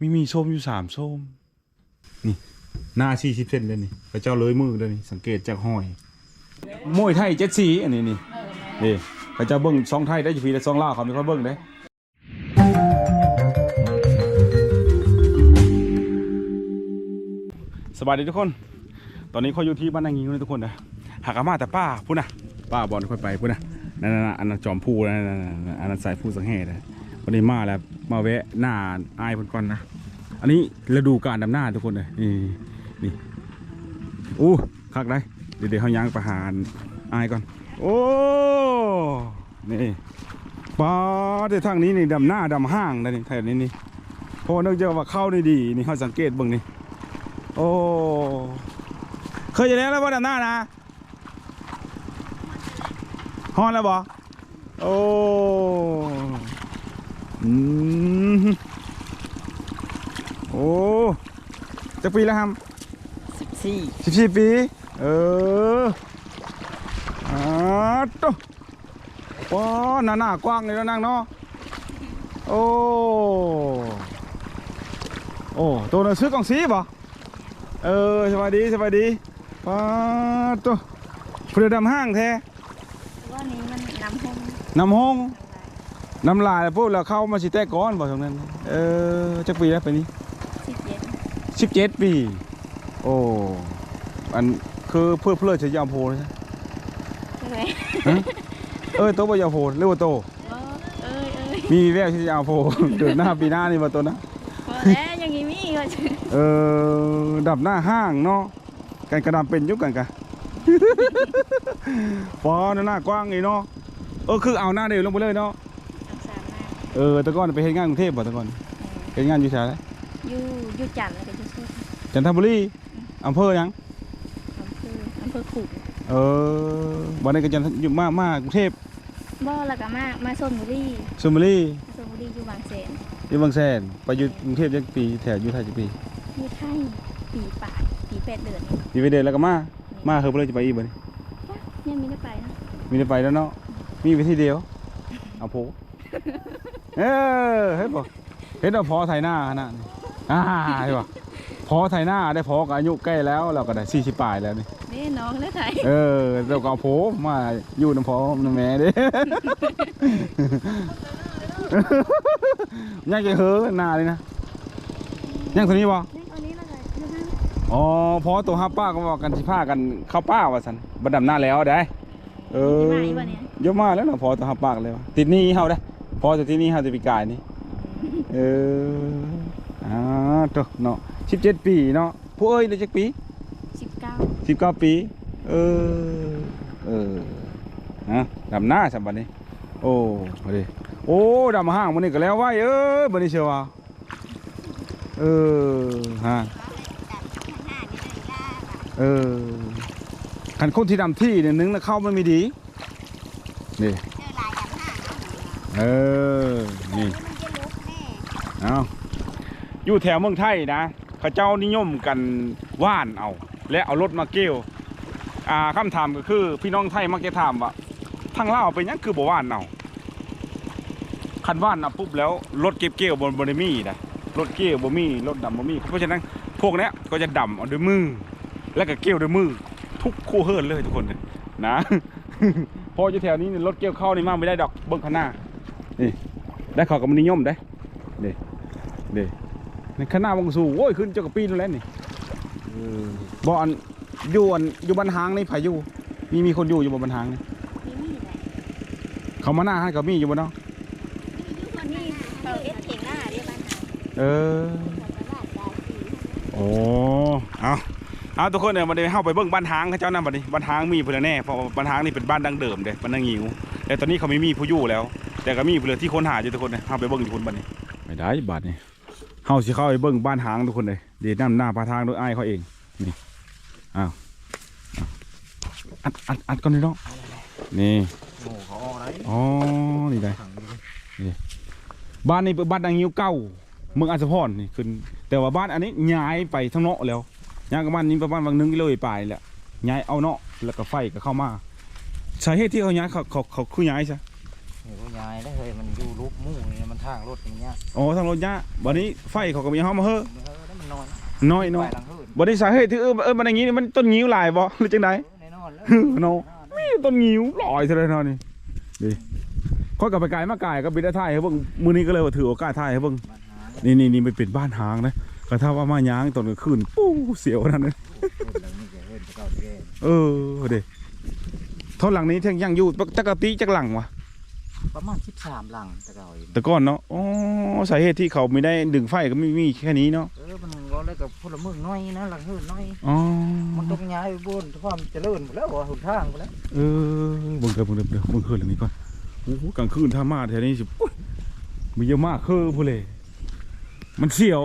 มีมีส้มอยู่สามส้ม นี่ หน้าสี่สิบเซนเลยนี่พระเจ้าเลยมือเลยนี่สังเกตจากห้อยมวยไทยเจ็ดสีอันนี้นี่นี่พระเจ้าเบิ้งซองไทยได้จะพีได้ซองล่าวเขามีคนเบิ้งได้สบายดีทุกคน ตอนนี้เขาอยู่ที่บ้านนางงิ้วนะทุกคนนะหากอามาแต่ป้าพูดนะป้าบอลค่อยไปพูดนะนั่นน่ะอันนั้นจอมพูนะนั่นน่ะอันนั้นสายผู้สังเหตุนะ วันนี้มาแล้วมาแวะหน้าอายพนก่อนนะ อันนี้ฤดูการดำหน้าทุกคนเลยนี่นี่อู้คักได้เดี๋ยวเดี๋ยวเขายางประหารอายก่อน โอ้นี่ป้าเดี๋ยวทางนี้นี่ดำหน้าดำห้างนะนี่แถวนี้นี่เพราะว่าเนื่องจากว่าเข้านี่ดีนี่เขาสังเกตเบิ่งนี่โอ้เคยจะแล้วแล้วว่าดำหน้านะฮอนแล้วบ่โอ้ อืมโอ้จะปีแล้วครับสิบสี่สิบสี่ปี เอออ่าโตว้าหน้าหน้ากว้างเลยแล้วนางเนาะ โอ้ โอ้ ตัวนั้นซื้อกล่องสีป่ะเออสบายดีสบายดีป้าโตัวเพื่อดำห้างแท้ว่านี้มันนำห้องน้ำห้อง น้ำลายพวกเราเข้ามาสิแตกก้อนบ่ตรงนั้น เออจักปีแล้วไปนี้สิบเจ็ดสิบเจ็ดปี โอ้ อันคือเพื่อเพื่อจะยาวโพนะใช่ไหมเออโตบ่ยาวโพเรียกว่าโตเออเอ้ยเอ้ยมีแววที่จะยาวโพเดือนหน้าปีหน้านี่มาตัวนะพอแล้วอยังงี้มีก็จะเออดับหน้าห้างเนาะกันกระดำเป็นอยุกกันกะปอหน้ากว้างนี่เนาะเออคือเอาหน้าเดียวลงไปเลยเนาะทำสามหน้า เออแต่ก่อนไปเฮ็ดงานกรุงเทพบ่แต่ก่อนเฮ็ดงานอยู่ไสนอยู่อยู่จันทร์แล้วก็จะช่วยจันทบุรีอำเภอหยังอำเภออำเภอขุดเออวันนี้ก็จันทอยู่มากมากกรุงเทพบ่แล้วก็มามาส้มบุรีชลบุรีมาส้มบุรีอยู่บางแสนอยู่บางแสนไปอยู่กรุงเทพจักปีแถวอยู่ไทยจักปีอยู่ไทยปีปลายปีแปดเดือนนี่มีไปเดินแล้วก็มามาเฮอเพื่อจะไปอีกบ่นี่ยังมีได้ไปนะมีได้ไปแล้วเนาะมีวิธีเดียวเอาโพ เออเฮ้ยบ่เห็นเอาพอไทยหน้าขนาดนี้อ่าเห็นบ่พอไทยหน้าได้พอก็อายุใกล้แล้วเราก็ได้สี่สิบปลายแล้วนี่นี่น้องได้ไทยเออเราก็เอาโพมาอยู่น้ำพอน้ำแม่เด้ ยังจะเฮ้อหน้าเลยนะยังตัวนี้บ่นี่อันนี้แล้วก็อยู่นั่นอ๋อพอตัวฮับป้าก็บอกกันสิพากันเข้าป้าว่าสันบัดดำหน้าแล้วได้ เออที่มาอีกบ่เนี่ยเยอะมากแล้วเนาะพอตัวฮับป้ากันเลยวะติดหนี้เฮาได้ พอแต่ที่นี่เฮาจะปีกายนี่เอออ่าตัวเนาะสิบเจ็ดปีเนาะผู้เอ้ยได้จักปีสิบเก้าสิบเก้าปี เออเออฮะดำหน้าสัมบัดนี้ โอ้มาดิโอ้ดำห้างมันนี่ก็แล้วไว้เอ้ยบัดนี้เชียวว่าเออฮะเออขันคนที่ดำที่เนี่ยนึงแล้วเข้ามันไม่ดีนี่ เออ นี่เอาอยู่แถวเมืองไทยนะเขาเจ้านิยมกันว่านเอา และเอารถมาเกี่ยวอ่าคำถามก็คือ พี่น้องไทยมักจะถามว่าทางเล่าวเป็นหยังคือบ่ว่านเอาคันว่านเอาปุ๊บแล้วรถเก็บเกี่ยวบนบนมีนะรถเกี่ยวบ่มีรถดำบ่มีเพราะฉะนั้นพวกเนี้ยก็จะดำเอาด้วยมือ แล้วก็เกี่ยวด้วยมือ ทุกคู่เฮิร์นเลยทุกคนเลยนะพออยู่แถวนี้เนี่ยรถเกี่ยวเข้านี่มากไม่ได้ดอกเบิ้งข้างหน้า นี่ได้เขอกับมันนิยมได้เด้เด้ในข้างหน้าบางสูงโอ้ยขึ้นเจ้ากระปีนแล้วนี่เออบ่อันอยู่อันอยู่บันหางนี่ไผอยู่มีมีคนอยู่อยู่บนบันหางนี่มีมีไหนเขามาหน้าให้กับมีอยู่บนเนาะนี่เขาเอ็ดเข่งหน้าเรียกบ้านเออโอ้เอาเอาทุกคนเนี่ยมาเดี๋ยวเข้าไปเบิ้งบ้านหางเขาเจ้านั่นบัดนี้บ้านหางมีเพื่อนแน่เพราะว่าบ้านหางนี่เป็นบ้านดังเดิมเด้บ้านนางหิวแต่ตอนนี้เขาไม่มีผู้อยู่แล้ว แต่ก็มีเพื่อนที่ค้นหาอยู่ทุกคนเนี่ยเข้าไปเบิ้งทุกคนบัดนี้ไม่ได้บัดนี้เฮาสิเข้าไปเบิ้งบ้านหางทุกคนเลยเดี๋ยวนํหน้าพาทางโดยอ้ายเขาเองนี่อ้าวอัดอัดอัดก่อนเลยเนาะนี่โอ้เขาออกไรอ๋อนี่ได้ถังบ้านนี้เป็นบ้านดังหิวเก่าเมืองอัศพรนี่ขึ้นแต่ว่าบ้านอันนี้ย้ายไปทางเนาะแล้วย้ายกับบ้านนี้ประมาณวังหนึงกิโลไปแหละย้ายเอาเนาะแล้วก็ไฟก็เข้ามาสาเหตุที่เขาย้ายเขาเขาเขาคือย้ายซะ ททางรถอย่างเงี้ยอ๋อทางรถยะบัดนี้ไฟเขาก็มีเฮามาเฮ้อเออนั่นมันนอนน้อยเนาะไปหลังหื่นบัดนี้สาเหตุที่เออเออมันอย่างงี้นี่มันต้นงิ้วหลายบ่หรือจังได แน่นอนแล้วเนาะ มีต้นงิ้วลอยเท่านั้นเนาะนี่ดิข้อยกลับไปไกลมาไกลก็บิดได้ถ่ายให้เบิ่งมื้อนี้ก็เลยว่าถือโอกาสถ่ายให้เบิ่งปัญหานี่นี่นี่มันเป็นบ้านหางนะก็ถ้าว่ามาย้างตอนกลางคืนปู้เสียวนั่นนะรถหลังนี้จะเฮิ่นจะเก่าจะแก่เออเด้เท่าหลังนี้เที่ยงยังอยู่จักรตีจักหลังวะ ประมาณ13หลังแต่เก่าอีกแต่ก่อนเนาะอ๋อสาเหตุที่เขาไม่ได้ดึงไฟก็ไม่มีแค่นี้เนาะเออมันก็เลยกับพลเมืองน้อยนะหลังหื่นน้อยอ๋อมันต้องย้ายไปบนความเจริญหมดแล้วว่าหนทางหมดแล้วเออเบิ่งเถอะเบิ่งเถอะเบิ่งเบิ่งคืนหลังนี้ก่อนโอ้โหกลางคืนถ้ามาแถวนี้สิอุ๊ยมีเยอะมากคือพูเลยมันเสียว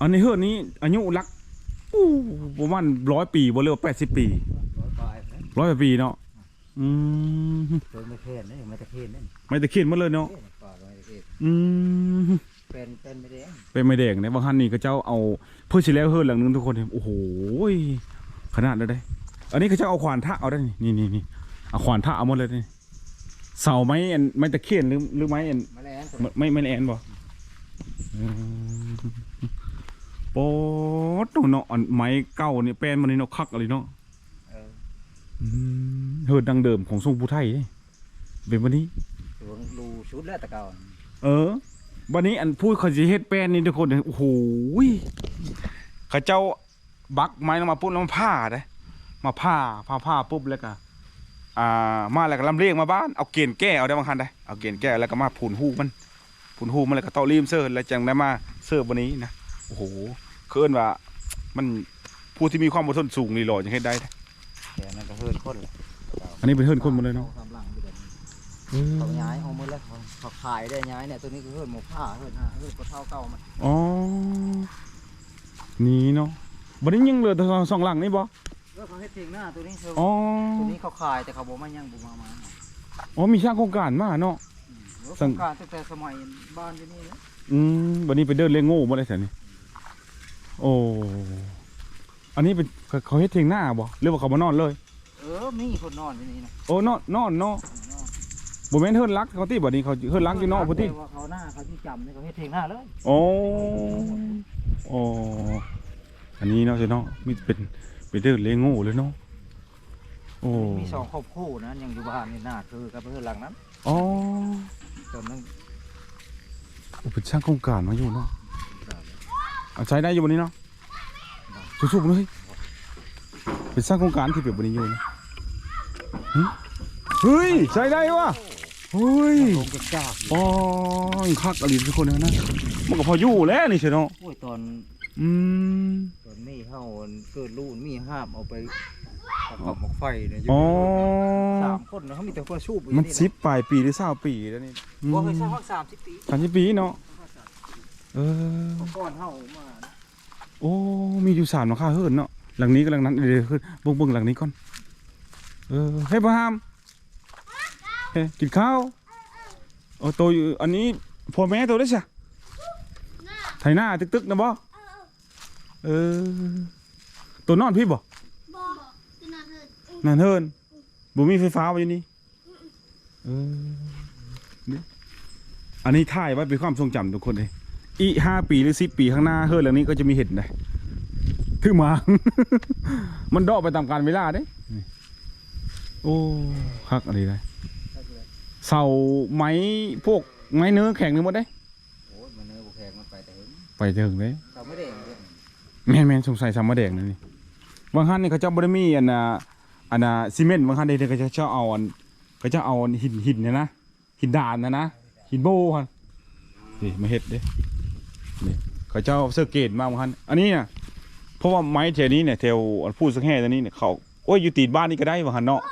อันนี้เฮือนนี้อายุรักอู้ประมาณร้อยปีบ่เรียกว่าแปดสิบปีร้อยปลายนะร้อยกว่าปีเนาะ อืมโดยไม่เทนนี่ไม่ตะเคนนี่ไม่ตะเคียนมาเลยเนาะปลาไม่ตะเคนอืมเป็นเป็นไม่ได้เป็นไม่แดงเนี่ยบางท่านนี่ก็เจ้าเอาเพื่อสิแล้วเฮือนหลังนึงทุกคนเนี่ยโอ้โหยขนาดนั้นได้ อันนี้เขาเจ้าเอาขวานท่าเอาได้นี่นี่นี่นี่เอาขวานท่าเอาหมดเลยนี่เสาไม้อันไม้ตะเคียนหรือหรือไม้อันแมลงตัวไม่ไม่ไม่แอนบ่อืมโป๊ดเนาะอันไม้เก่าเนี่ยแป้นมันนี่เนาะคักอะไรเนาะ เอออืมเฮือนดังเดิมของทรงผู้ไทยนี่เป็นวันนี้ตัวรูชุดแล้วแต่เก่าเออ วันนี้อันพูดเขาสิเฮ็ดแป้นนี่ทุกคนเนี่ยโอ้โหยเขาเจ้าบักไม้ลงมาปุ๊บแล้วมาผ้าได้มาผ้าผ้าผ้าปุ๊บแล้วก็อ่ามาแล้วก็ลำเลียงมาบ้านเอาเกณฑ์แก้เอาได้บางคันได้เอาเกณฑ์แก้แล้วก็มาผูนหูมันผูนหูมันแล้วก็เตารีมเสิร์ฟแล้วจังได้มาเสิร์ฟวันนี้นะโอ้โหเคินว่า มันผู้ที่มีความอดทนสูงนี่หล่อจะเฮ็ดได้นะแต่นั่นก็เฮิร์นคนเลย อันนี้เป็นเฮิรนคนหมดเลยเนาะทำหลังอยู่แบบนี้เขาย้ายเอามือแล้วเขาเขาขายได้ย้ายเนี่ยตัวนี้ก็เฮิร์นหมูผ้าเฮิร์นฮะเฮิร์นก็เท่าเก่ามันอ๋อนี่เนาะบัดนี้ยังเหลือแต่สองหลังนี่บ่เออเขาเฮ็ดเองหน้าตัวนี้เธออ๋อตัวนี้เขาขายแต่เขาบอกมายังบุมามาอ๋อมีช่างโครงการมาเนาะสังการตั้งแต่สมัยบ้านที่นี่นะอืมวันนี้ไปเดินเลี้ยงโง่มาได้แถวนี้โอ้อันนี้เป็นเขาเขาเฮ็ดเทียงหน้าบ่หรือว่าเขามานอนเลย เออมีคนนอนที่นี่นะโอ้นอนนอนเนาะนอนบ่แม่นเฮิรนรักเขาที่บ่นี้เขาเฮิรนรักอยู่เนอกพุ่นที่ว่าเขาหน้าเขาที่จำนี่เขาเฮ็ดเองหน้าเลยโอ้โอ้อันนี้เนาะสิเนาะมีเป็นไปเดินเลี้ยงโง่เลยเนาะโอ้มีสองครอบครัวนะยังอยู่บ้านนี่หน้าคือกับเพื่อนหลังนั้นอ๋อจนนั้นโอ้เป็นช่างโครงการมาอยู่เนาะเอาใช้ได้อยู่บนนี้เนาะสุบๆเลยเป็นช่างโครงการที่เปรียบบนนี้อยู่นะหึ เฮ้ยใช้ได้วะเฮ้ยลงกระจากอ๋อคักอลิทุกคนนะนะมันก็พออยู่แล้วนี่ใช่เนาะโอ้ยตอนอืมตอนนี้เฮาเกิดลูกมีห้ามเอาไปกับหมกไฟเนี่ยอยู่อ๋อสามคนนะเขามีแต่คนชูบอยู่มันนี่สิบปลายปีหรือเศร้าปีแล้วนี่บ่เคยสร้างสามสิบปีสามสิบปีเนาะเออก่อนเฮามาโอ้มีอยู่สามหลังคาเฮิรนเนาะหลังนี้กับหลังนั้นเดี๋ยวขึ้นเบิ่งเบิ่งหลังนี้ก่อน เออเฮ้ยบรามเฮ้ยกินข้าวโอ้ตัวอยู่อันนี้พ่อแม่ตัวได้ใช่ไถหน้าตึกๆนะบ่เออตัวนอนพี่บ่บอกจะนอนเถิดนั่นเฮิรนบ่มีไฟฟ้าไว้อยู่นี่เออนี่อันนี้ถ่ายไว้เป็นความทรงจำทุกคนเลยอีกห้าปีหรือสิบปีข้างหน้าเฮิรนหลังนี้ก็จะมีเห็ดนะถือมา มันดอกไปตามการเวลาเด้นี่ โอ้ฮักอะไรได้เสาไม้พวกไม้เนื้อแข็งนี่หมดได้โอ้ยมันเนื้อบุแขกมันไปแต่เห็นไปเถึงเลยเขาไม่ได้เห็นแม่นแม่นสงสัยสามมาแดงนั่นนี่บางท่านนี่เขาเจ้าบ่ได้มีอันน่ะอันน่ะซีเมนต์บางท่านนี่เขาจะเจ้าเอาอันเขาจะเอาอันหินหินเนี่ยนะหินด่านนะนะหินโบฮันนี่มาเฮ็ดเด้นี่เขาเจ้าเอาเสื้อเกตมาบางท่านอันนี้น่ะเพราะว่าไม้แถวนี้เนี่ยแถวอันพูดสักแห่ตัวนี้เนี่ยเขาโอ้ยอยู่ตีนบ้านนี่ก็ได้บางท่านเนาะ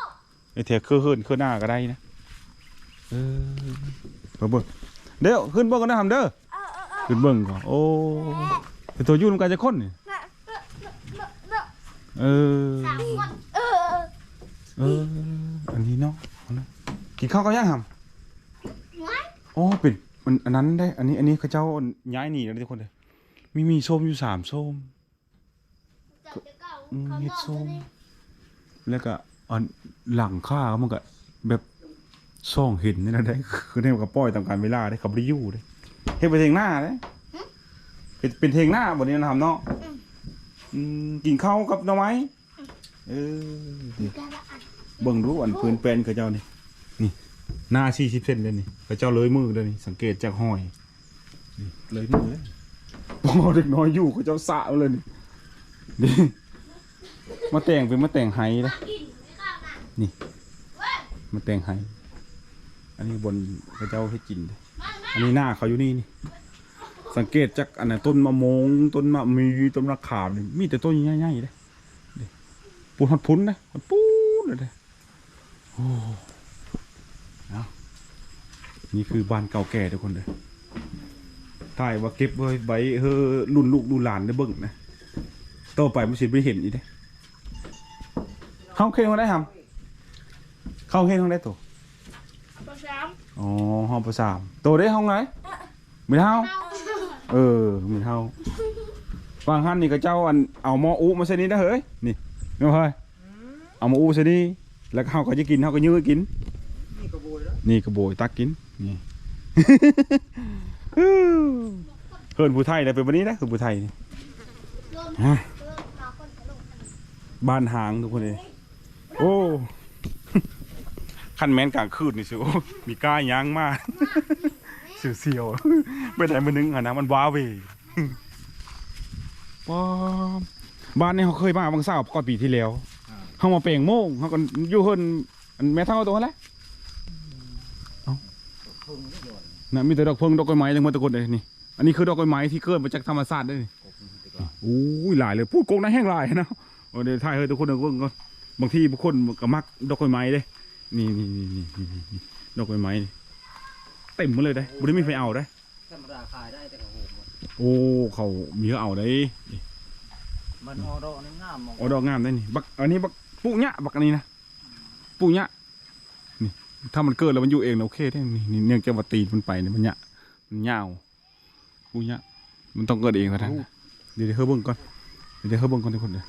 ไอ้แถวเครือเฮินเครือหน้าก็ได้นะเออเบิ่งเบิ่งเดี๋ยวขึ้นเบิ่งกันนะทำเด้อขึ้นเบิ่งก่อนโอ้แต่ตัวอยุ่นำกันจะค้นนี่น่ะเนอะเนอะเนอะเนอะเออสามคนเออเอออันนี้เนาะเอานะกินข้าวก็ย่างหไว้ำอ๋อเป็นมันอันนั้นได้ อันนี้ อันนี้เขาเจ้าย้ายหนีแล้วทุกคนเลยมีมีส้มอยู่สามส้มจับจะเก่าอืมเขาเฮ็ดนอนส้มเลยแล้วก็ อันหลังข้ามันก็แบบซ่องเห็นนี่นะได้คือเนี่ยกับป้อยตามการเวลาได้ขับริยูได้เฮ็ดไปเทงหน้าได้เป็นเป็นเทงหน้าบนนี้นะทำเนาะอืมกินข้าวกับหน่อไม้เออนี่กระดาษเบิ่งดูอันพื้นเป็นเขาเจ้านี่นี่หน้าสี่สิบเซนเลยนี่เขาเจ้าเลยมือเลยนี่สังเกตจากห้อยนี่เลยมือเลยพอเด็กน้อยอยู่เขาเจ้าสะเอาเลยนี่นี่มาแต่งเป็นมาแต่งไห้เลยกินไม่ข้าว นะมาแต่งไห้ อันนี้บนเขาเจ้าให้กิน อันนี้หน้าเขาอยู่นี่นี่ สังเกตจากอันนั้นต้นมะมงต้นมะมีต้นมะขามนี่มีแต่ต้นใหญ่ๆเลยปูนหัดพุนนะหัดปูนเลยโอ้เอานี่คือบ้านเก่าแก่ทุกคนเลยถ่ายว่าเก็บไว้ใบเฮอรุ่นลูกรุ่นหลานได้เบิ่งนะต่อไปมันสิไม่เห็นอีกเด้เข้าเข่งเขาได้ทำ เข้าเข่งเขาได้ตัวตัวสามอ๋อห้องประสามตัวได้ห้องไหนไม่เท่าเออไม่เท่าบางท่านนี่ก็เจ้าอันเอาหม้ออุมาใส่นี่นะเฮ้ยนี่นี่เฮ้ยเอาหม้ออุใส่นี่แล้วก็เฮาก็จะกินเฮาก็ยื้อกินนี่กระโบยแล้วนี่กระโบยตักกินนี่เฮิรนผู้ไทยเลยเป็นวันนี้นะคือผู้ไทยนี่ลมฮะเออเราคนจะลงบ้านหางทุกคนเลยโอ้ ขั้นแม้นกลางคืนนี่สิโอ้มีกล้ายางมากเสียวๆไปไหนมานึงอะนะมันว้าเวว้าวบ้านนี้เขาเคยมาบางสาวก่อนปีที่แล้วเขามาเปลงโม่งเขาก็อยู่เฮิรนอันแม่เท่าตัวและเพิ่งนี่หย่อนนะมีแต่ดอกเพิงดอกกล้วยไม้ทั้งหมดตะกดเลยนี่อันนี้คือดอกกล้วยไม้ที่เกิดมาจากธรรมชาติด้นี่โอ้ยหลายเลยพูดโกงนะแห้งหลายนะโอ้เดี๋ยวถ่ายเฮ้ยทุกคนเดี๋ยวเบิ่งก่อนบางทีบางคนก็มักดอกกล้วยไม้เด้นี่ นี่นี่นี่นี่นี่ดอกกล้วยไม้นี่เต็มหมาเลยได้บ่ได้มีไฟเอาได้ ธรรมดาขายได้แต่กระโหมหมดโอ้เขามีเขาเอาได้นี่มันออดอกนี่งามมองเอาดอกงามได้นี่บักอันนี้บักปุญะบักอันนี้นะปุญะนี่ถ้ามันเกิดแล้วมันอยู่เองนะโอเคได้นี่นี่เนื่องจากว่าตีนมันไปเนี่ยมันยะมันยาวปุญะมันต้องเกิดเองเท่านั้นนะเดี๋ยวเดี๋ยวเฮ้ยเบิ่งก่อนเดี๋ยวเดี๋ยวเฮ้ยเบิ่งก่อนทุกคนเลย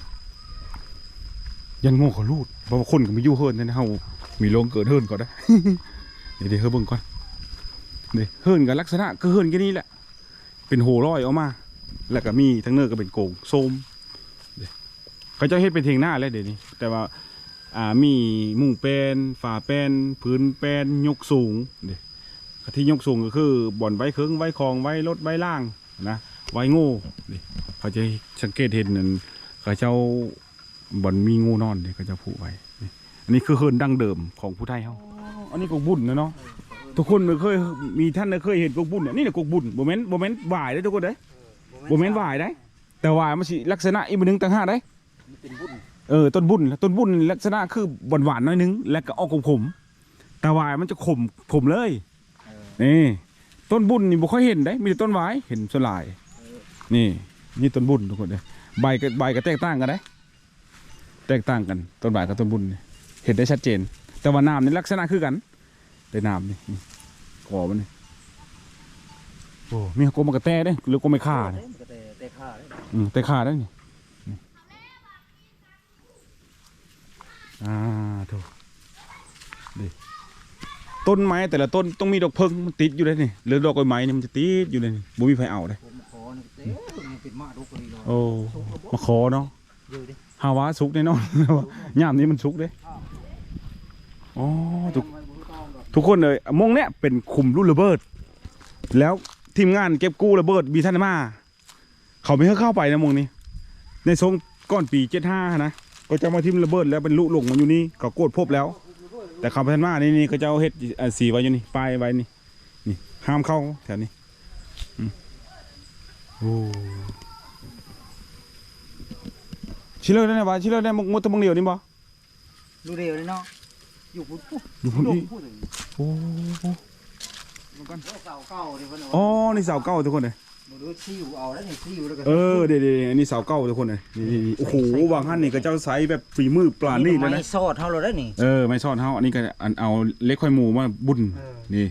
ยันโง่เขาลูดเพราะว่าคนก็มีอยู่เฮิร์นนะเฮา มีโรงเกิดเฮิร์นก่อนได้เดี๋ยวเดี๋ยวเฮ้ยเบิ่งก่อนเดี๋ยวเฮิร์นกับลักษณะก็เฮิร์นแค่นี้แหละ เป็นโหร้อยออกมา แล้วก็มีทั้งเนื้อก็เป็นโกงโซมเขาจะเฮ็ดเป็นเทียงหน้าแล้วเดี๋ยวนี้ แต่ว่าอ่ามีมุ้งแปนฝาแปนพื้นแปนยกสูงเดี๋ยวที่ยกสูงก็คือบ่อนไว้เครื่องไว้คลองไว้รถไว้ล่างนะไว้งูเดี๋ยวเขาจะสังเกตเห็นนั่นเขาเจ้าบ่อนมีงูนอนเดี๋ยวเขาจะผูกไว้ อันนี้คือเฮิรนดั้งเดิมของผู้ไทยเขาอันนี้กกบุญนะเนาะทุกคนเคยมีท่านเคยเห็นกกบุญเนี่ยนี่แหละกกบุญโมเมนต์โมเมนต์หวายได้อทุกคนเด้อโมเมนต์หวายได้ แต่หวายมันสิลักษณะอีกมันนึงต่างหากได้มันเป็นบุญเออต้นบุญต้นบุญลักษณะคือหวานหวานๆหน้อยนึง แล้วก็ออกขมๆแต่วายมันจะขมขมเลยเออนี่ต้นบุญนี่บ่ค่อยเห็นได้ มีแต่ต้นวายเห็นส่วนหลาย นี่นี่ต้นบุญทุกคนเลยใบกับใบก็แตกต่างกันได้ แตกต่างกัน ต้นวายกับต้นบุญนี่ เห็นได้ชัดเจน แต่ว่าน้ำนี่ลักษณะคือกันได้น้ำนี่นี่กอมันนี่โอ้มีกลมมากระแตได้หรือกลมไม่ข่าเด้เนี่ยมันก็แต่แต่ค่าได้อืมแต่ข่าได้นี่นี่อ่าถูกดิต้นไม้แต่ละต้นต้องมีดอกเพิงมันติดอยู่เลยนี่หรือดอกกล้วยไม้นี่มันจะติดอยู่เลยนี่บ่มีไฟเอาเลยผมมาขอนี่เต้มันเป็นมาดุกเลยเลยโอ้มาขอเนาะเยอะดิฮาวาสุกแน่นอนยามนี้มันสุกเด้ อ๋อทุกทุกคนเลยมงเนี้ยเป็นคุมรุ่นระเบิด แล้วทีมงานเก็บกู้ระเบิดมีท่านมาเขาไม่ให้เข้าไปนะมงนี้ ในทรงก้อนปีเจ็ดห้านะก็จะมาทิมระเบิดแล้วเป็นลุหลงมาอยู่นี่เขาโกดพบแล้ว แต่เขาพันมานี่นี่ก็จะเอาเฮ็ดสีไว้อยู่นี่ป้ายไว้นี่นี่ ห้ามเข้าแถวนี้โอ้ชิลเลอร์ได้ไหมวะชิลเลอร์ได้มงมดตะมงเดียวนี่บ่ดูเดียวเลยเนาะ อยู่พุ่นปุ๊บอยู่พุ่นอีกพูดถึงโอ้โหมันก็เก่าเก่าดิเพิ่นอ๋อเอานี่เสาเก้าทุกคนเลยบ่รู้ซิวเอาแล้วนี่ซิวแล้วก็เออเดี๋ยวเดี๋ยวอันนี้เสาเก้าทุกคนเลยนี่นี่นี่โอ้โหบางท่านนี่ก็เจ้าไซส์แบบฝีมือปลานี่เลยนะไม้ซอดเท่าเราได้นี่เออไม่ซ่อนเฮาอันนี้ก็อันเอาเล็กค่อยหมูมาบุญเออนี่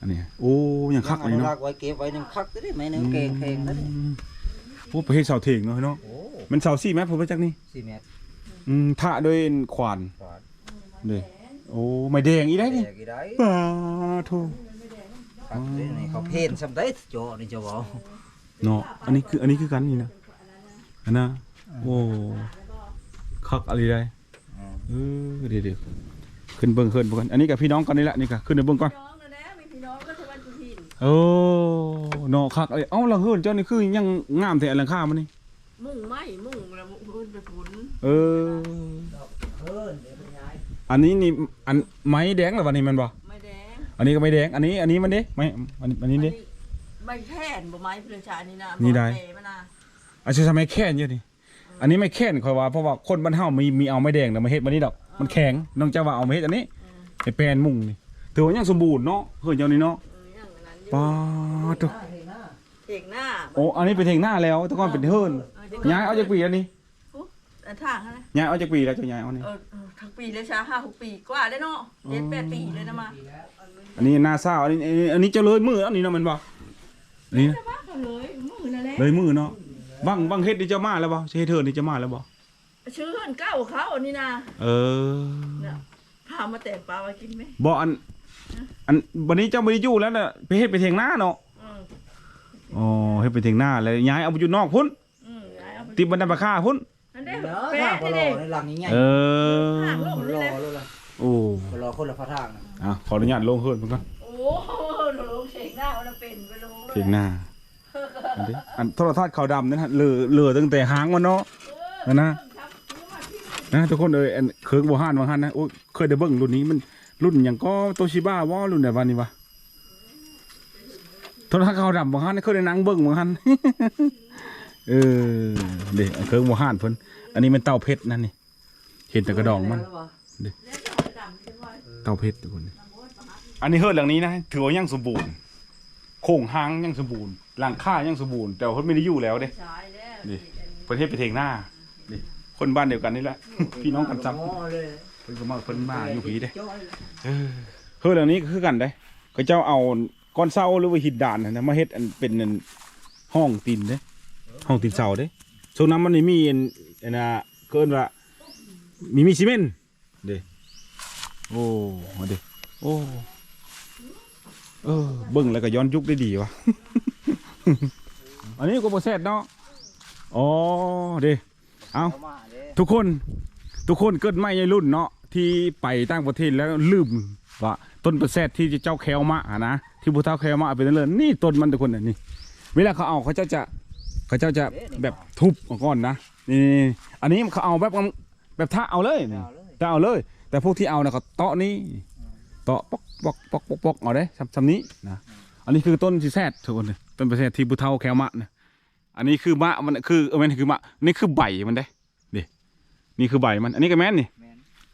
อันนี้โอ้ยังคักออันนุนี้รัเนาะกษ์ไว้เก็บไว้หนึงคักได้ไหมหนึงเก่งเพลงแล้วนี่โอ้ประเภทเสาเถงเนาะเนาะโอ้มันเสาสี่ไหมผมไปจักนี่สี่เมตรอืมท่าด้วยขวานกว่าเลย โอ้ไม่แดงอีได้นี่แตกอีได้ปาโทตัดเลยนี่เขาเพ่นซำได้โจนี่เจ้าบ่เนาะอันนี้คืออันนี้คือกันนี่นะอันนะโอ้คักอะไรได้เออเดี๋ยวเดี๋ยวขึ้นเบิ่งขึ้นเบิ่งก่อนอันนี้กับพี่น้องกันนี่แหละนี่ก็ขึ้นไปเบิ่งก่อนน้องนะนะมีพี่น้องก็ทวันจุทินโอ้เนาะคักอะไรเอ้าละเฮิรเจ้านี่คือยังงามแต่อันหลังคามันนี่มุ่งไหมมุ่งแล้วมุ่งไปผุนเออเอันนี้นี่อันไม้แดงเหรอวันนี้มันบ่ไม่แดงอันนี้ก็ไม่แดง อันนี้ อันนี้มันเด้ไม่อันนี้อันนี้เด้ไม่แค่นบ่ไม้เพื่อนชานี่นะนี่ได้ บ่เตะมันนะอันนี้ทำไมแค้นเยอะนี่อันนี้ไม่แค้นคอยว่าเพราะว่าคนบ้านเฮามีมีเอาไม้แดงแต่มาเฮ็ดมานี่ดอก มันแข็งน้องเจ้าว่าเอามาเฮ็ดอันนี้ไอ้แปลนมุ่งนี่ถือว่ายังสมบูรณ์เนาะเฮ้ยเจ้านี่เนาะเอออย่างนั้นอยู่ป้าดตัวเอกหน้าโอ้อันนี้เป็นเทงหน้าแล้วแต่ก่อนเป็นเฮิรนเออเดี๋วย้ายเอาจากปีแล้วนี่ แต่ทางนะย้ายเอาจากปีแล้วเจ้าย้ายเอานี่เออเออทั้งปีเลยชาห้าหกปีกว่าได้เนาะเจ็ดแปดปีเลยนะมาอันนี้หน้าเศร้าอันนี้อันนี้อันนี้เจ้าเลยมืออันนี้เนาะแมันบ่อันนี้นะจะมากันเลยมือนั่นแหละเลยมือเนาะบังบังเฮ็ดนี่เจ้ามาแล้วบ่เฮ็ดเทินนี่เจ้ามาแล้วบ่ชื่อเพื่อนเก้าเขาอันนี้นะเออเนี่ยพามาแต่งปลามากินไหมบ่อันอันวันนี้เจ้าบ่ได้อยู่แล้วน่ะไปเฮ็ดไปเถียงหน้าเนาะอืมอ๋อเฮ็ดไปเถียงหน้าแล้วย้ายเอาไปอยู่นอกพุ่นอืมย้ายเอาไปติดบรรดาราคาพุ่น นั่นเด้เด้อแปะทางบ่นี่รอเด้ในหลังนี้ไงเออห่างลงบ่นี่รอแหละเลยล่ะโอ้บ่รอคนละพระทางน่ะอะขออนุญาตลงเฮิรนเพิ่นก่อนโอ้โหหนูลงเชงหน้ามันเป็นไปลงเลยเถียงหน้าอันนี้อันโทรทัศน์ขาวดำนั่นฮะเหลือเหลือตั้งแต่หางมันเนาะนั่นนะนะทุกคนเอ้ยอันเคิร์กบ่ฮานบ่ฮานนะโอ้ยเคยได้เบิ่งรุ่นนี้มันรุ่นหยังก็โตชิบ้าว่ารุ่นไหนวะนี่วะโทรทัศน์ขาวดำบ่ฮานเคยได้นั่งเบิ่งบ่ฮาน เออเด้อันเคิร์กบ่ฮานเพิ่นอันนี้มันเต่าเพชรนั่นนี่เห็นแต่กระดองมันเต้าเพชรทุกคนอันนี้เฮิร์ดหลังนี้นะถือว่ายังสมบูรณ์โครงหางยังสมบูรณ์หลังคายังสมบูรณ์แต่ว่าเพิ่นไม่ได้อยู่แล้วเด้ใช่แล้วนี่ประเทศไปเทงหน้านี่คนบ้านเดียวกันนี่แหละพี่น้องกันซ้อ๋อเลยำเพิ่นก็มาเพิ่นมาอยู่ผีเด้จ้อยเออเฮิร์ดหลังนี้ก็คือกันเด้เขาเจ้าเอาก้อนเสาหรือว่าหินด่านน่ะนะมาเฮ็ดอันเป็นอันห้องตีนเด้ ห้องตีนเสาเด้ช่วงนั้นมันนี่มีอันอันน่ะเกินว่ามีมีซีเมนต์เด้โอ้เด้โอ้เออเบิ่งแล้วก็ย้อนยุคได้ดีวะ อันนี้ก็บ่แซ่บเนาะอ๋อเด้เอาทุกคนทุกคนเกิดไม่ในรุ่นเนาะที่ไปต่างประเทศแล้วลืมว่าต้นประแซดที่เจ้าแคลมะอะนะที่ผู้เฒ่าแคลมะเป็นนั่นเลยนี่ต้นมันทุกคนนี่เวลาเขาเอาเขาจ้าจะ เขาเจ้าจะแบบทุบเอาก่อนนะนี่อันนี้เขาเอาแบบแบบท่าเอาเลยนี่เอาเลยจะเอาเลย แต่พวกที่เอานะเขาเตาะนี่เตาะปอกปอกปอกปอกปอกเอาได้ทำทำนี้นะอันนี้คือต้นซีแซดทุกคนเลยต้นประแซดที่ผู้เฒ่าแคลมะนะอันนี้คือมะมันคือเออมันคือมะนี่คือใบมันได้นี่คือใบมัน อันนี้ก็แม่นนี่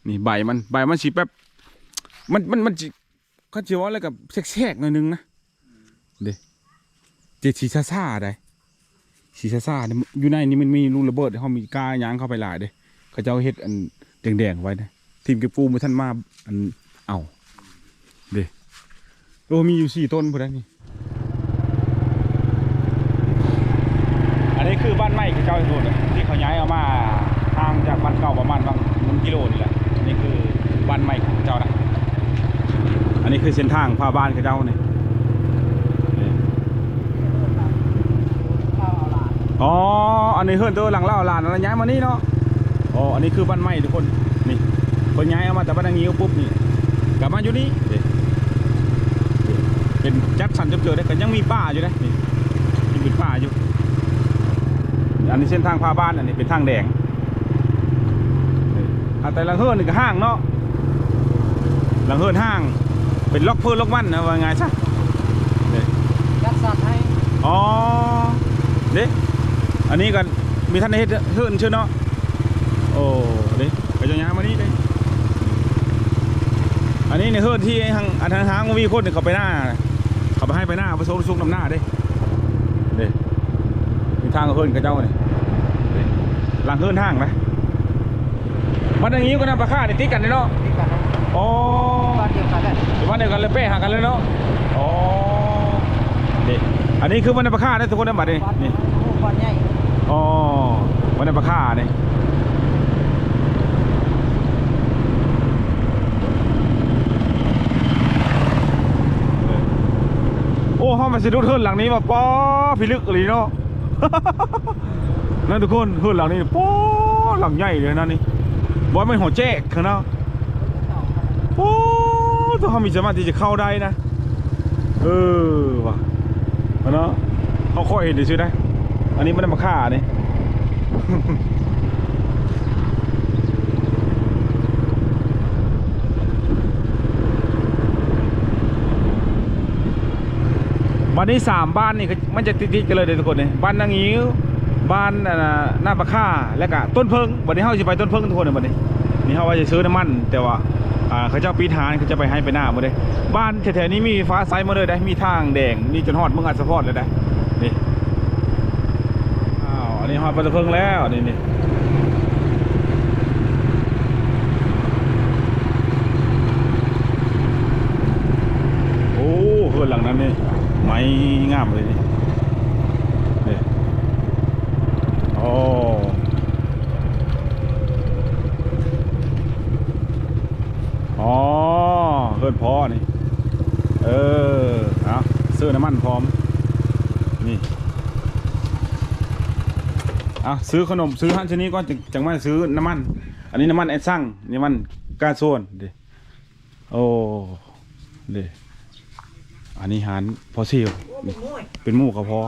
นี่ใบมันใบมันสีแบบมันมันมันจิเขาจะว่าอะไรกับแทรกๆหน่อยนึงนะเด้เจ็ดสีซ่าๆได้ สีซ่าๆเนี่ยอยู่ในนี่มันมีลูกระเบิดเขามีกายางเข้าไปหลายเด้เขาเจ้าเฮ็ดอันแดงๆไว้นะทีมเก็บปูมาท่านมาอันเอาเด้โอ้มีอยู่สี่ต้นพอด้นี่อันนี้คือบ้านใหม่ของเจ้าอีกคนนที่เขาย้ายเอามาทางจากบ้านเก่าประมาณบางหนึ่งกิโลนี่แหละนนี้คือบ้านใหม่ของเจ้านะอันนี้คือเส้นทางพาบ้านของเจ้านี่นี่ อ๋อ อันนี้เฮือนตัวหลังเล่าหลานแล้วย้ายมานี่เนาะ อ๋อ อันนี้คือบ้านใหม่ทุกคน นี่คนย้ายเอามาแต่บ้านงิ้วปุ๊บนี่ กลับมาอยู่นี่นี่เป็นจัดสรรจับเจอได้กันยังมีป่าอยู่นะนี่ยังเป็นป่าอยู่ อันนี้เส้นทางพาบ้านอันนี้เป็นทางแดงอะแต่ลังเฮิร์นนี่ก็ห้างเนาะลังเฮิร์นห้าง เป็นล็อกเพื่อล็อกมันนะว่าไงซะจัดสัตว์ให้ อ๋อ เด้ อันนี้กันมีท่านในเฮ็ดเฮิร์นเชื่อเนาะโอ้เด้ไปจะย้ายมานี่เด้อันนี้ในเฮิร์นที่ทางอันทางทางมันมีคนเนี่ยเขาไปหน้าเขาไปให้ไปหน้าไปโซนซุกน้ำหน้าเด้เด้มีทางเฮิร์นกับเจ้าเนี่ยหลังเฮินห้างนะมันอย่างนี้ก็นำปลาค่าในติดกันเลยเนาะนี่กันนะอ๋อบ้านเดียวกันแหละเดี๋ยววันเดียวกันเลยเป้หากันเลยเนาะอ๋อนี่อันนี้คือวันในปลาค่าได้ทุกคนได้บัดนี้บ้านนี่บ้านใหญ่ อ๋อวันนี้ปลาข่าเนี่ยโอ้ห้องมันสิรุดเฮินหลังนี้มาป๊อพิลึกเลยเนาะนั่นทุกคนเฮินหลังนี้ป๊อหลังใหญ่เลยนั่นนี่บอยมันหัวแจ๊กเนาะโอ้ถ้าเขามีสามารถที่จะเข้าได้นะ เออว่ะนะเขาค่อยเห็นดีซื้อได้ อันนี้ไม่ได้มาฆ่านี่บ้านนี้สามบ้านนี่มันจะติดๆกันเลยเด้อทุกคนเนี่ยบ้านนางงิ้วบ้านหน้าปะค่าและก็ต้นเพิงวันนี้เฮาสิไปต้นเพิงทุกคนเนี่ยวันนี้นี่เฮาว่าจะซื้อน้ำมันแต่ว่าเขาเจ้าปีทานเขาจะไปให้ไปหน้าหมดเลยบ้านแถวๆนี้มีฟ้าใสหมาเลยได้มีทางแดงมีจนฮอดเมืองอัศพรเลยได้นี่ นนี้ฮอดไปต้นเพิงแล้วนี่นี่โอ้เฮือนหลังนั้นนี่ไม้งามเลยนี่โอ้อ๋อเฮือนพอนี่ เออเอาซื้อน้ำมันพร้อม นี่เอา ซื้อขนมซื้อฮันชนี้ก่อนจังจังมาซื้อน้ำมัน อันนี้น้ำมันแอดซังนี่มันกาโซนดิโอ้ดิอันนี้หารพอซิลนี่เป็นหมูกระเพาะ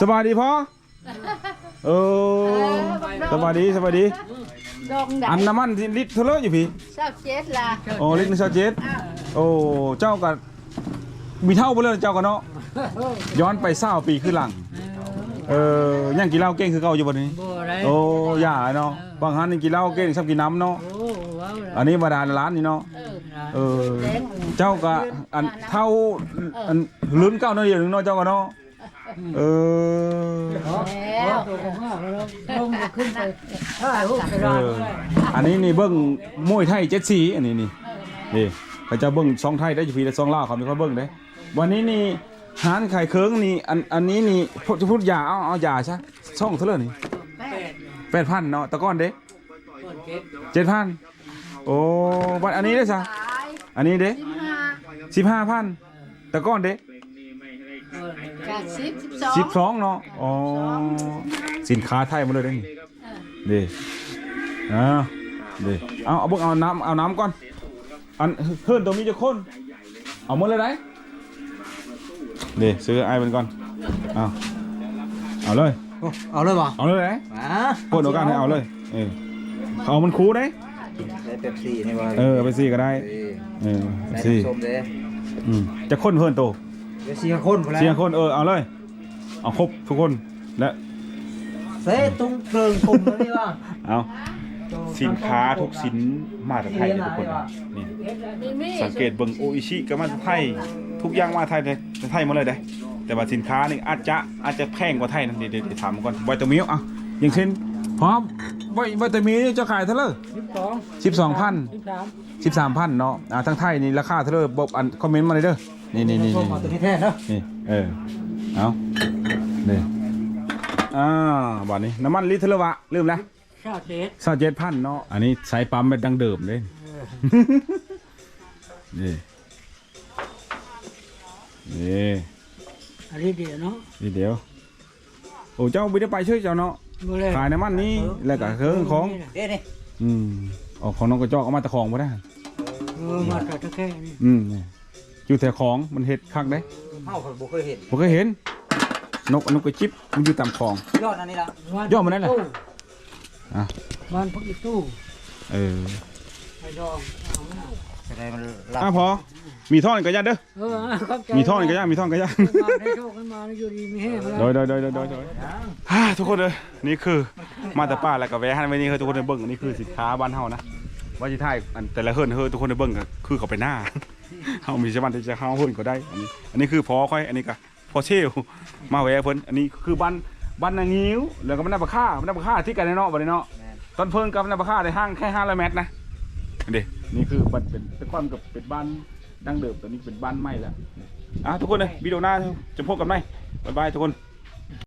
สบายดีพ่อเออสบายดีสบายดีดองดัอันน้ำมันลิตรเท่าไหรอยู่พี่เศร้าเจ็ดล่ะโอ้ลิตรหนึงเจ็ดโอ้เจ้าก็มีเท่าไปเลยเจ้าก็เนาะย้อนไปเศร้าปีขึ้นหลัง เออยังกินเหล้าเก่งคือเก่าอยู่บ่นี้ บ่ได้โอ้ย่าเนาะ บางฮันนี่กินเหล้าเก่งชอบกินน้ำเนาะ โอ้ว้าวอันนี้บาดาลร้านนี่เนาะ เออเออเจ้าก็อันเท่าอันลุ้นเก้านาทีหนึ่งเนาะเจ้าก็เนาะ เออ แล้วตัวของห้าแล้วลงมาขึ้นไปถ่ายรูปกระเอดาษอด้วยอันนี้นี่เบิ้งมวยไทยเจ็ดสีอันนี้นี่นี่เขาจะเบิ้งซองไทยได้อยู่พีแต่ซองลาวเขาไม่ค่อยเบิ้งเด้วันนี้นี่ หานไข่เคิงนี่อันอันนี้นี่พูดจะพูดยาเอาเอายาใช่ช่องเท่าไหร่นี่แปดแปดพันเนาะตะก้อนเด้คนเก็บเจ็ดพันโอ้วันอันนี้ได้ซะตายอันนี้เด้สิบห้าสิบห้าพันตะก้อนเด้เออจากสิบสิบสองสิบสองเนาะอ๋อสินค้าไทยหมาเลยได้นี่เด้อ่าเด้เอาเอาเบิ่งเอาน้ำเอาน้ำก่อนอันเฮิร์นตัวมีจะคนเอาหมดเลยได้ เด้ซื้อไอ้เป็นก่อนเอาเอาเลยเอาเลยบ่เอาเลยได้มาโคตรโอกาสให้เอาเลยเออเอามันคูได้ได้เป๊ปซี่นี่ว่าเออไปซี่ก็ได้เออใส่ซี่น้ำส้มเด้อืมจะคนเฮิร์นโตเดี๋ยวสี่คนพอแล้วเสียคนเออเอาเลยเอาครบทุกคนและเซ่ตุ้งเกลิงปุ่มแล้วนี่ว่าเอา สินค้าทุกสินมาจากไทยเลยทุกคนนี่มีมีสังเกตเบิ่งโออิชิก็มาจากไทยทุกอย่างมาไทยเลยไทยหมดเลยเด้แต่ว่าสินค้านี่อาจจะอาจจะแพงกว่าไทยนะเดี๋ยวเดี๋ยวเดี๋ยวถามก่อนไวตามิลอะอย่างเช่นพร้อมไวไวตามิลนี่จะขายเท่าไหร่สิบสองสิบสองพันสิบสามสิบสามพันเนาะอ่าทั้งไทยนี่ราคาเท่าไหร่บอกอันคอมเมนต์มาเลยเด้อนี่นี่นี่ส้มนี่เอาตัวนี้แทนเนาะนี่เออเอานี่อ่าบัดนี้น้ำมันลิตรเท่าไหร่วะลืมแล้ว ชาติเจ็ดสาเจ็ดพันเนาะ อันนี้ใช้ปั๊มแบบดังเดิมเลยนี่ นี่อันนี้เดียวเนาะนี่เดี๋ยว โอ้เจ้าไม่ได้ไปช่วยเจ้าเนาะ บ่เลยขายน้ำมันนี้แล้วก็เครื่องของ เด้นี่อืมออกของน้องกระจอกเอามาแตะของมาได้ เออมาแต่ตะแค่นี้อืมนี่อยู่แต่ของมันเห็ดคักได้เฮาผมบ่เคยเห็นผมก็เห็น นกนกกระจิบมันอยู่ตามคลอง ยอดอันนี้ล่ะย่อมาได้เลยตู้ อะ บ้านพวกอีตู้เออไอ้ดองจะได้มันรับอะพอ มีท่อนกระยาเด้อ เออเข้าใจมีท่อนกระยามีท่อนกระยามาได้โชคกันมาแล้วอยู่ดีมีแห้งแล้วโดยโดยโดยโดยโดยโดยฮ่าทุกคนเลยนี่คือมาแต่ป้าแล้วก็แวะให้ไว้นี่คือทุกคนได้เบิ่งอันนี้คือสินค้าบ้านเฮานะว่าสิถ่ายอันแต่ละเฮิรนเฮิรนทุกคนได้เบิ่งก็คือเขาไปหน้าเฮามีสามารถที่จะเฮาเฮิรนก็ได้อันนี้ อันนี้คือพอค่อยอันนี้ก็พอเชลมาแวะเพิ่นอันนี้คือบ้าน บ้านนางงิ้วแล้วก็บ้านนาปะค่าบ้านนาปะค่าที่กันในเนาะบัดนี้เนาะต้นเพิ่นกับบ้านนาปะค่าในห้างแค่500เมตรนะเด้นี่คือมันเป็นเป็นความกับเป็นบ้านดั้งเดิมแต่นี่เป็นบ้านใหม่แล้วอะทุกคนเลยวิดีโอหน้าจะพบกันไหมบ๊ายบายทุกคน